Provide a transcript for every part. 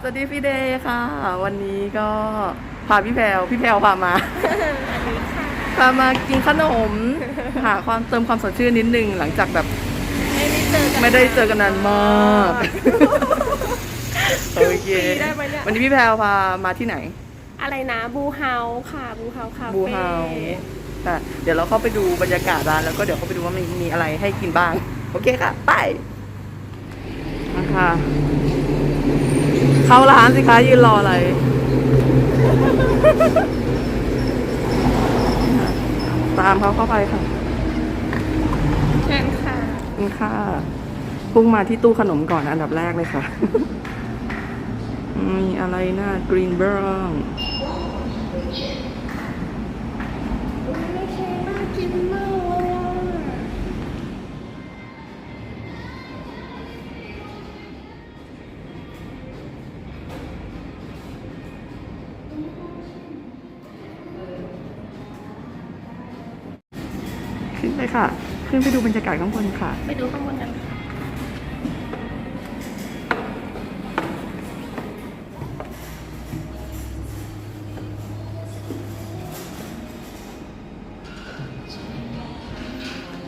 สวัสดีพี่เดย์ค่ะ วันนี้ก็พาพี่แพลวพี่แพลวพามา พามากินขนม หาความเติมความสดชื่นนิดนึงหลังจากแบบไม่ได้เจอกันไม่ได้เจอกันนานมากโอเคปีได้ไหมเนี่ยวันนี้พี่แพลวพามาที่ไหน อะไรนะบูเฮาค่ะบูเฮาคาเฟ่บูเฮาค่ะเดี๋ยวเราเข้าไปดูบรรยากาศร้านแล้วก็เดี๋ยวเข้าไปดูว่ามันมีอะไรให้กินบ้าง โอเคค่ะ ไปนะคะ เข้าร้านสิคะยืนรออะไร ตามเขาเข้าไปค่ะเชิญค่ะนี่ค่ะพุ่งมาที่ตู้ขนมก่อนอันดับแรกเลยค่ะ มีอะไรนะกรีนเบอร์ ขึ้นไปค่ะ ขึ้นไปดูบรรยากาศข้างบนค่ะ ไปดูข้างบนกันค่ะ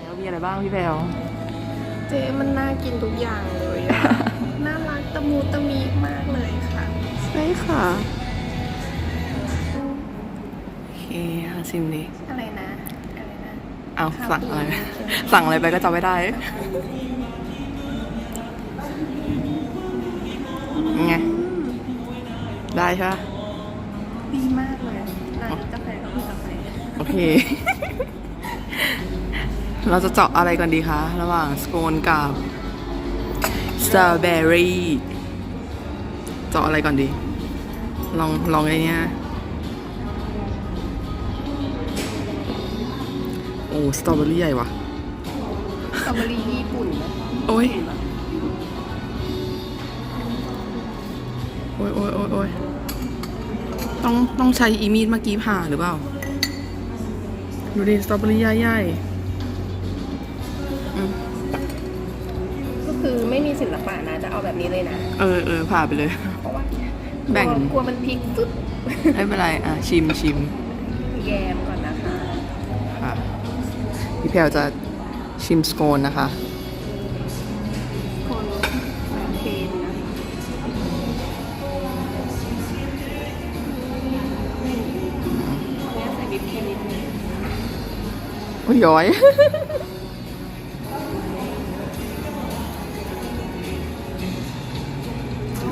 แล้วมีอะไรบ้างพี่แพลวเจ๊มันน่ากินทุกอย่างเลยอะ น่ารักตะมูตะมีมากเลยค่ะ ใช่ค่ะ โอเคค่ะชิมดิอะไรนะอะไรนะ เอาข้าวสั่งอะไรปูใช่ไหมสั่งอะไรไปก็จำไม่ได้ไงได้ใช่ปะดีมากเลยร้านกาแฟก็คือกาแฟโอเค เราจะเจาะอะไรกันดีคะ ระหว่างสโคนกับสตรอเบอรี่เจาะอะไรก่อนดี ลองลองไอ้เนี้ อ้สตรอเบอรี่ใหญ่ว่ะสตรอเบอรี่ญี่ปุ่นนะโอ้ยโอ้ยโอ้ยโอ้ยโอ้ยต้องต้องใช้อีมีดเมื่อกี้ผ่าหรือเปล่า ดูดิสตรอเบอรี่ใหญ่ๆอืมก็คือไม่มีศิลปะนะ จะเอาแบบนี้เลยนะเออเออผ่าไปเลย เพราะว่าแบ่งกลัวกลัวมันพลิกฟึ๊บ ไม่เป็นไร อะ ชิมชิมแยมก่อนนะคะ ค่ะ พี่แพลวจะชิมสโคนนะคะคนเคนนะคะเนี่ยใส่วิปครีมนิดนึงโอ้ยย้อย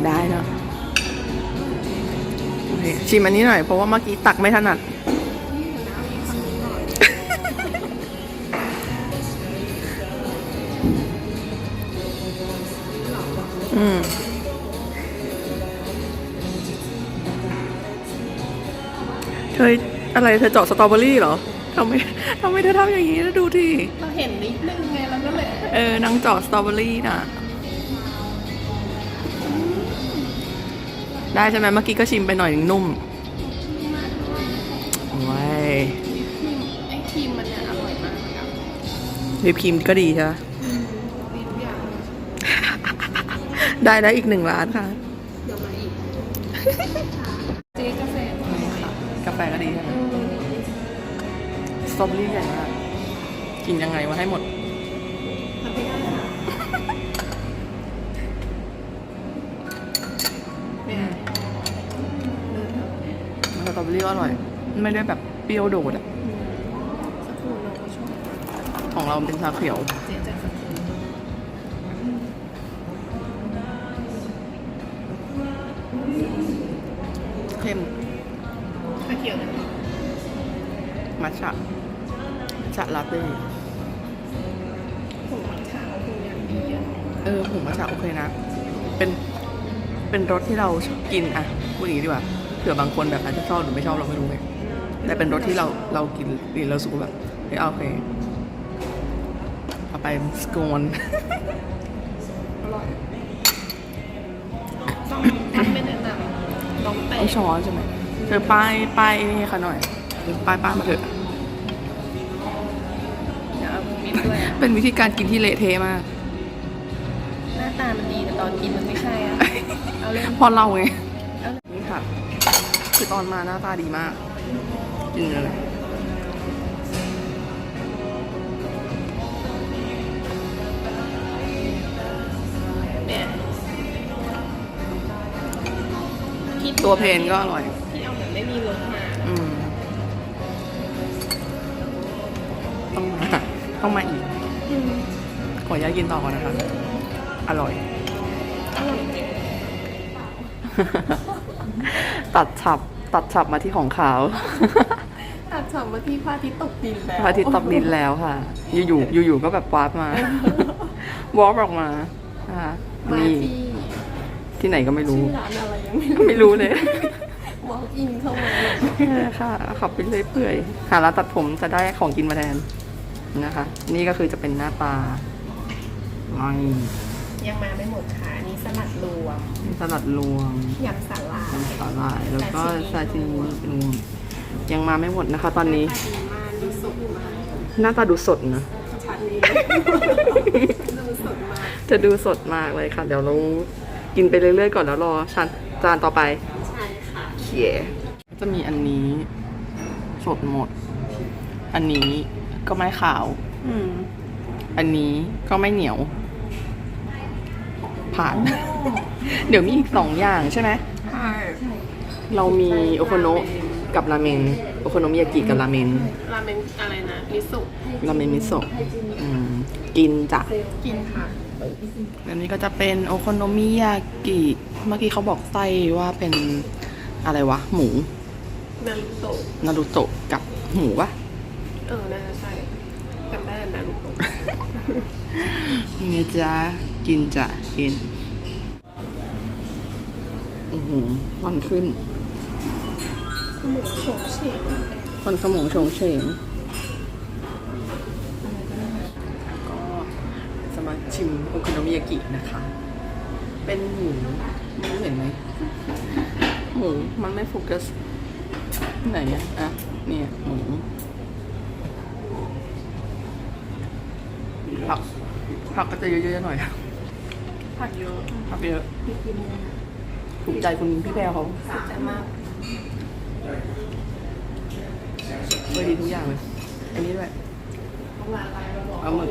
ได้เนอะโอเคชิมอันนี้หน่อย เพราะว่าเมื่อกี้ตักไม่ถนัด อืมเธออะไรเธอเจาะสตรอเบอรี่เหรอทำไมทำไมเธอทำอย่างนี้นะดูดิเราเห็นนิดนึงไงเราก็เลยเออนางเจาะสตรอเบอรี่น่ะ ได้ใช่ไหมเมื่อกี้ก็ชิมไปหน่อยหนึ่งนุ่มว้ายครีมไอ้ครีมมันเนี่ยอร่อยมากเลยอะวิปครีมก็ดีใช่ไหม ดีทุกอย่าง ได้ได้อีกหนึ่งร้านค่ะ เดี๋ยวมาอีกเจ๊กาแฟหน่อยค่ะ กาแฟก็ดีใช่ไหมสตรอเบอรี่ใหญ่มาก กินยังไงวะให้หมด ทำไม่ได้ค่ะเนี่ยเลิศเนอะสตรอเบอรี่ก็อร่อย ไม่ได้แบบเปรี้ยวโดดอะ สักครู่เราก็ชอบของเราเป็นชาเขียว เจ๊จะ เข้มถ้าเขียวนะมัทฉะมัทฉะลาเต้ผงมัทฉะคงอย่างดีอะเออผงมัทฉะโอเคนะ เป็นเป็นรสที่เราชอบกินอะพูดอย่างนี้ดีกว่าเผื่อบางคนแบบอาจจะชอบหรือไม่ชอบเราไม่รู้ไงแต่เป็นรสที่เราเรากินกินแล้วรู้สึกว่าแบบเฮ้ยโอเคเอาไปสโกนำลองเตะต้องช้อนใช่ไหมเธอป้ายป้ายนี่ให้เขาหน่อยป้ายป้ายมาเถอะเป็นวิธีการกินที่เละเทะมาก หน้าตามันดีแต่ตอนกินมันไม่ใช่อะเอาเล่นพอเราไงนี่ค่ะ คือตอนมาหน้าตาดีมากกินเลย ตัวเพนก็อร่อยที่เอาแบบไม่มีรสมาอืมต้องมาต้องมาอีก อืมขออนุญาตกินต่อก่อนนะคะ อร่อย อร่อยจริงตัดฉับตัดฉับมาที่ของขาวตัดฉากมาที่พระอาทิตย์ตกดินแล้วพระอาทิตย์ตกดินแล้วค่ะ อยู่ๆอยู่ๆก็แบบวาร์ปมาวอร์ปออกมานะคะมานี่ที่ ที่ไหนก็ไม่รู้ ชื่อร้านอะไรยังไม่รู้ ไม่รู้เลยวอล์กอินเข้ามาค่ะขับไปเรื่อยเปื่อยหาร้านตัดผมจะได้ของกินมาแทนนะคะ นี่ก็คือจะเป็นหน้าตาไม่ยังมาไม่หมดค่ะอันนี่สลัดรวมสลัดรวมยำสาลายน้ำสาหร่ายแล้วก็ซาซาชิชิมิมิรวมยังมาไม่หมดนะคะ ตอนนี้ ดีมากดูสดมากหน้าตาดูสดนะ ชัดนี้ดูสดมาก จะดูสดมากเลยค่ะ เดี๋ยวเรา กินไปเรื่อยๆก่อนแล้วรอชานจานต่อไปใช่ค่ะเขียจะมีอันนี้สดหมด อันนี้ก็ไม่ขาว อืมอันนี้ก็ไม่เหนียว ผ่าน เดี๋ยวมีอีกสองอย่างใช่ไหม ใช่เรามีโอโคโนะกับราเมน โอโคโนมิยากิกับราเมน ราเมนอะไรนะมิสุราเมนมิโซะอืมกินจ้ะกินค่ะ อันนี้ก็จะเป็นโอโคโนมิยากิ เมื่อกี้เขาบอกไส้ว่าเป็นอะไรวะ หมู นารุโตะนารูโตะกับหมูปะเออน่าจะใช่จำได้นารุโตะนี่จ้ากินจ้ะกินอือหือวันขึ้นหมูโฉมเฉงคนขโมงโฉงเฉง ชิมโอโคโนมิยากินะคะ เป็นหมูไม่รู้เห็นไหมหมูมันไม่โฟกัสไหนอะอะเนี่ยหมูผักผักก็จะเยอะๆหน่อยผักเยอะผักเยอะถูกใจคุณพี่แพรวเขาสุดใจมากเลยดีทุกอย่างเลย อันนี้ด้วยเอาหมึก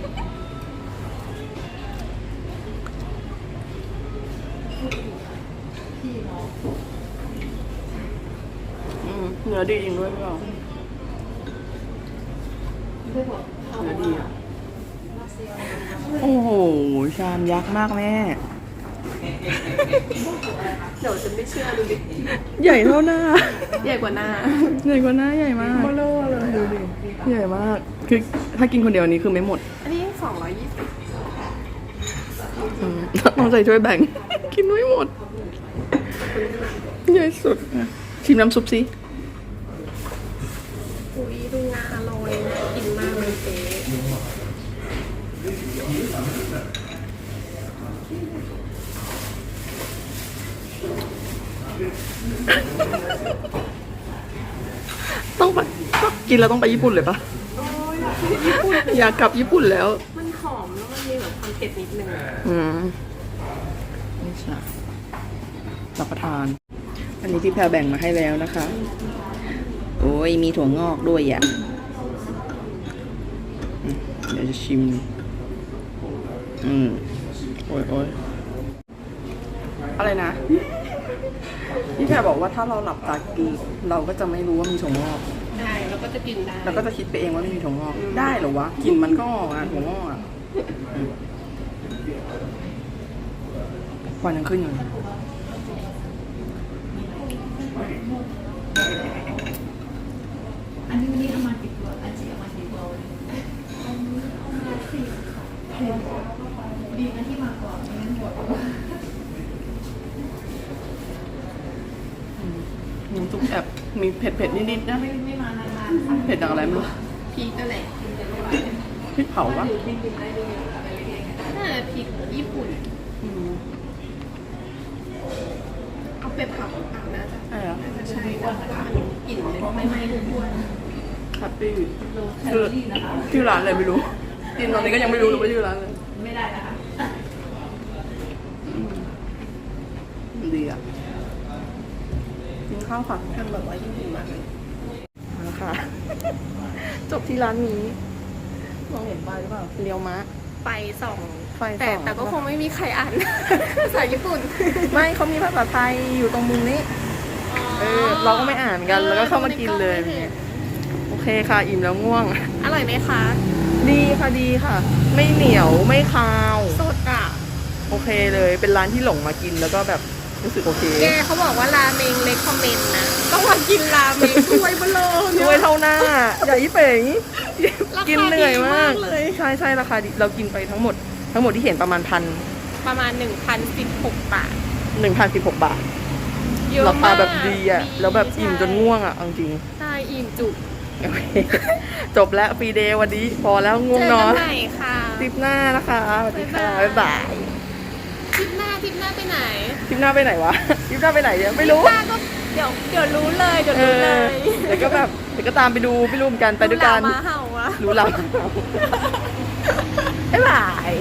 อืมเนื้อดีจริงด้วยพี่เราเนื้อดีอะ โอ้โห ชามยักษ์มากแม่ เดี๋ยวจะไม่เชื่อดูดิ ใหญ่เท่าหน้า ใหญ่กว่าหน้า ใหญ่กว่าหน้าใหญ่มากเบลอเลยดูดิ ใหญ่มาก คือถ้ากินคนเดียวอันนี้คือไม่หมด อันนี้สองร้อยยี่สิบอืมต้องใจช่วยแบ่ง กินไม่หมด ใหญ่สุดอะชิมน้ำซุปสิ อุ้ยดูงาอร่อยน่ากินมากเลยเจ๊ต้องไปต้องกินแล้วต้องไปญี่ปุ่นเลยปะโอ้ยญี่ปุ่นอยากกลับญี่ปุ่นแล้ว มันหอมแล้วมันมีแบบความเผ็ดนิดนึงอืมนี่ใช่รับประทาน อันนี้พี่แพรแบ่งมาให้แล้วนะคะ โอ้ยมีถั่วงอกด้วยอะอืมเดี๋ยวจะชิม อืม โอ้ยโอ้ยอะไรนะพี่แพรบอกว่าถ้าเราหลับตากินเราก็จะไม่รู้ว่ามีถั่วงอก ได้แล้วก็จะกินได้เราก็จะคิดไปเองว่าไม่มีถั่วงอก ได้เหรอวะกลินมันก็ออกอะถั่วงอกอะอืมควันยังขึ้นอยู่ อันนี้วันนี้เอามากี่ตัวอาจิเอามากี่ตัวดีนะที่มาก่อนไม่งั้นหมดน้ำซุปแอบมีเผ็ดๆนิดๆนะไม่ไม่มานานๆค่ะเผ็ดจากอะไรไม่รู้พริกอะไรพริกเผาวะน่าจะพริกญี่ปุ่นเอาไปเผาเปล่าน่าจะน่าจะใช่นะคะกลิ่นเลยไม่ไม้ทุกคน แฮปปี้โลแคลอรี่นะคะชื่อร้านอะไรไม่รู้กินตอนนี้ก็ยังไม่รู้เลยว่าชื่อร้านอะไรไม่ได้นะคะดีอะกินข้าวค่ะทำแบบว่าญี่ปุ่นมากเลยนะคะจบที่ร้านนี้มองเห็นป้ายหรือเปล่าเรียวมะไฟสองไฟแต่ส่องแต่ก็คงไม่มีใครอ่านภาษาญี่ปุ่นไม่เขามีภาษาไทยอยู่ตรงมุมนี้ เออ เราก็ไม่อ่านกัน แล้วก็เข้ามากินเลย เคค่ะ อิ่มแล้วง่วง อร่อยไหมคะ ดีค่ะดีค่ะ ไม่เหนียวไม่คาว สดอะ โอเคเลย เป็นร้านที่หลงมากินแล้วก็แบบรู้สึกโอเค แกเขาบอกว่าราเมงเล็กคอมเมนต์นะ ต้องมากินราเมงถ้วยเบลอเนี่ด้วยเท่าหน้าใหญ่เป๋งราคากินเหนื่อยมากดีมากเลย ใช่ใช่ราคาดีเรากินไปทั้งหมด ทั้งหมดที่เห็นประมาณพันประมาณ 1,016 บาท หนึ่งพันสิบหกบาท เยอะราคามากแบบดีอะ แล้วแบบอิ่มจนง่วงอะเอาจริง ใช่อิ่มจุก โอเคจบแล้วฟรีเดย์วันนี้พอแล้วง่วงเจอนอกันนใหม่ค่ะทริปหน้านะคะสวัสดีค่ะบ๊าบ๊ายยบาบายยทริปหน้าทริปหน้าไปไหนทริปหน้าไปไหนวะทริปหน้าไปไหนเนี่ยไม่รู้ ทริปหน้าก็เดี๋ยวเดี๋ยวรู้เลยเดี๋ยวเอรู้เลอยเดี๋ยวก็แบบเดี๋ยวก็ตามไปดูไม่รู้เหมือนกันไปด้วยกัน รู้ลามาเห่าอะรู้เราบ๊ายบาย